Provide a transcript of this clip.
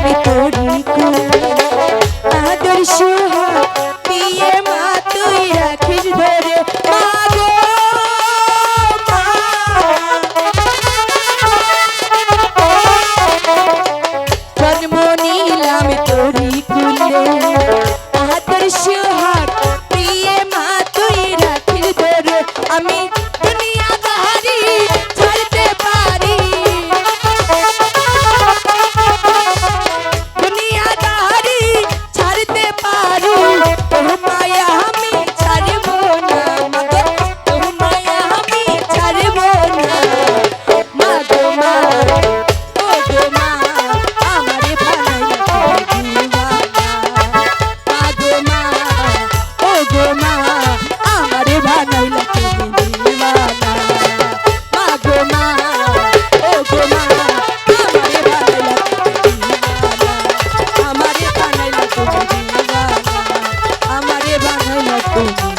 আমি করি আদর্শ 嗯。